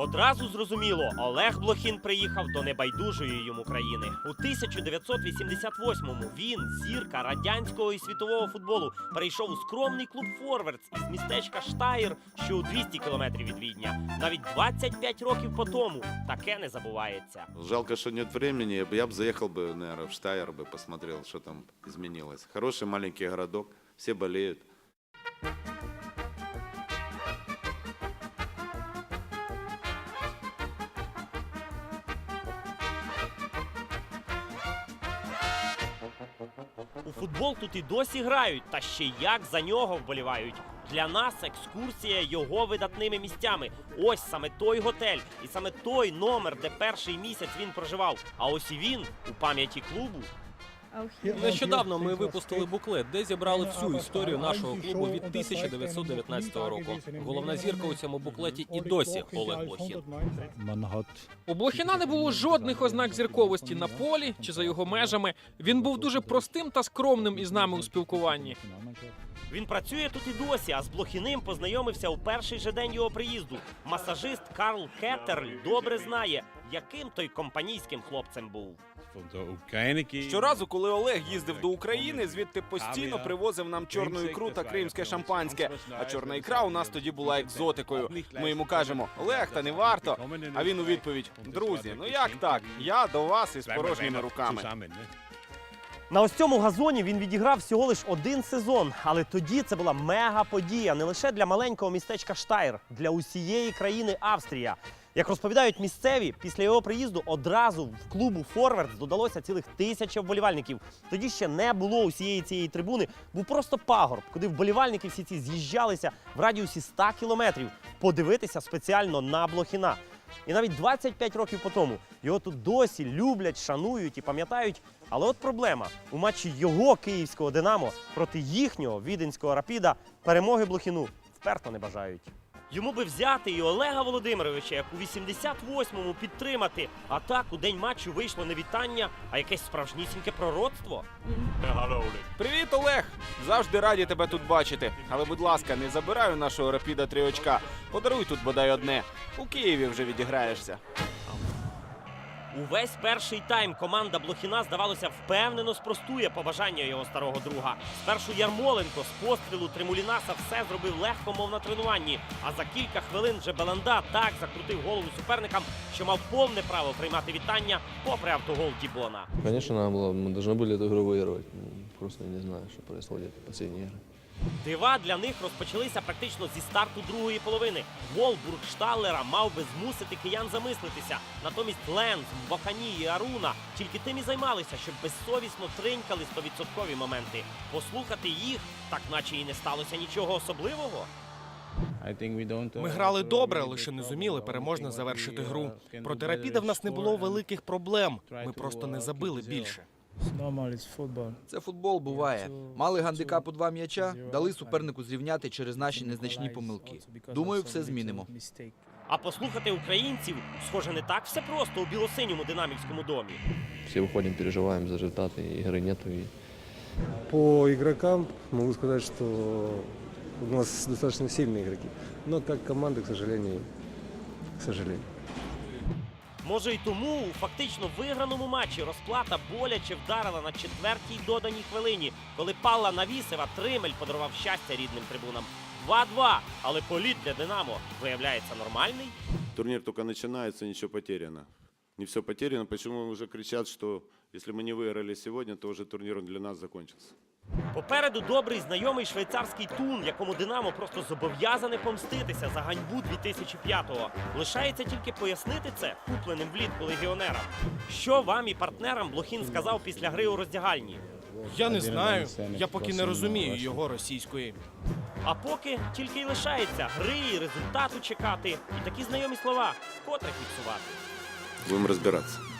Одразу зрозуміло, Олег Блохін приїхав до небайдужої йому країни. У 1988-му він, зірка радянського і світового футболу, перейшов у скромний клуб Форвардс із містечка Штаєр, що у 200 кілометрів від Відня. Навіть 25 років по тому таке не забувається. Жалко, что нет времени. Я бы, я бы заехал бы, наверное, в Штайер бы посмотрел, что там изменилось. Хороший маленький городок, все болеют. У футбол тут і досі грають, та ще як за нього вболівають. Для нас екскурсія його видатними місцями. Ось саме той готель, і саме той номер, де перший місяць він проживав. А ось і він у пам'яті клубу. Нещодавно ми випустили буклет, де зібрали всю історію нашого клубу від 1919 року. Головна зірка у цьому буклеті і досі Олег Блохін. У Блохіна не було жодних ознак зірковості на полі чи за його межами. Він був дуже простим та скромним із нами у спілкуванні. Він працює тут і досі, а з Блохіним познайомився у перший же день його приїзду. Масажист Карл Кетерль добре знає, яким той компанійським хлопцем був. Щоразу, коли Олег їздив до України, звідти постійно привозив нам чорну ікру та кримське шампанське. А чорна ікра у нас тоді була екзотикою. Ми йому кажемо Олег, та не варто. А він у відповідь: Друзі, ну як так? Я до вас із порожніми руками. На ось цьому газоні він відіграв всього лиш один сезон, але тоді це була мега подія не лише для маленького містечка Штайр, для усієї країни Австрія. Як розповідають місцеві, після його приїзду одразу в клубу Форвардс додалося цілих тисяча вболівальників. Тоді ще не було усієї цієї трибуни, був просто пагорб, куди вболівальники всі ці з'їжджалися в радіусі 100 кілометрів подивитися спеціально на Блохіна. І навіть 25 років по тому його тут досі люблять, шанують і пам'ятають. Але от проблема у матчі його київського Динамо проти їхнього віденського рапіда перемоги Блохіну вперто не бажають. Йому би взяти і Олега Володимировича, як у 88-му підтримати. А так у день матчу вийшло не вітання, а якесь справжнісіньке пророцтво. Привіт, Олег! Завжди раді тебе тут бачити. Але, будь ласка, не забирай у нашого рапіда три очка. Подаруй тут бодай одне. У Києві вже відіграєшся. Увесь перший тайм команда Блохіна, здавалося, впевнено спростує побажання його старого друга. Спершу Ярмоленко з пострілу Тримулінаса все зробив легко, мов на тренуванні. А за кілька хвилин вже Беланда так закрутив голову суперникам, що мав повне право приймати вітання попри автогол Дібона. Конечно, надо было, мы должны были эту игру выигрывать. Ну, Просто не знаю, что происходит в последние игры. Дива для них розпочалися практично зі старту другої половини. Гол Бургшталлера мав би змусити киян замислитися. Натомість Ленз, Бохані і Аруна тільки тим і займалися, щоб безсовісно тринькали стовідсоткові моменти. Послухати їх, так наче і не сталося нічого особливого. Ми грали добре, лише не зуміли переможно завершити гру. Проти рапіда в нас не було великих проблем. Ми просто не забили більше. Це футбол буває. Мали гандикап у два м'яча, дали супернику зрівняти через наші незначні помилки. Думаю, все змінимо. А послухати українців, схоже, не так все просто у білосиньому динамівському домі. Все выходим, переживаем за результаты, игры нету. И По игрокам могу сказать, что у нас достаточно сильные игроки. Но как команда, к сожалению, к сожалению. Може й тому у фактично виграному матчі розплата боляче вдарила на четвертій доданій хвилині, коли Палла навісив, а Тримель подарував щастя рідним трибунам. 2-2, але політ для Динамо виявляється нормальний. Турнир только начинается, ничего потеряно. Не все потеряно, почему уже кричат, что если мы не выиграли сегодня, то уже турнир для нас закончился. Попереду добрий знайомий швейцарський тун, якому Динамо просто зобов'язане помститися за ганьбу 2005-го. Лишається тільки пояснити це купленим влітку легіонерам. Що вам і партнерам Блохін сказав після гри у роздягальні? Я не знаю. Я поки не розумію його російської. А поки тільки й лишається гри і результату чекати, і такі знайомі слова вкотре фіксувати. Будем разбираться.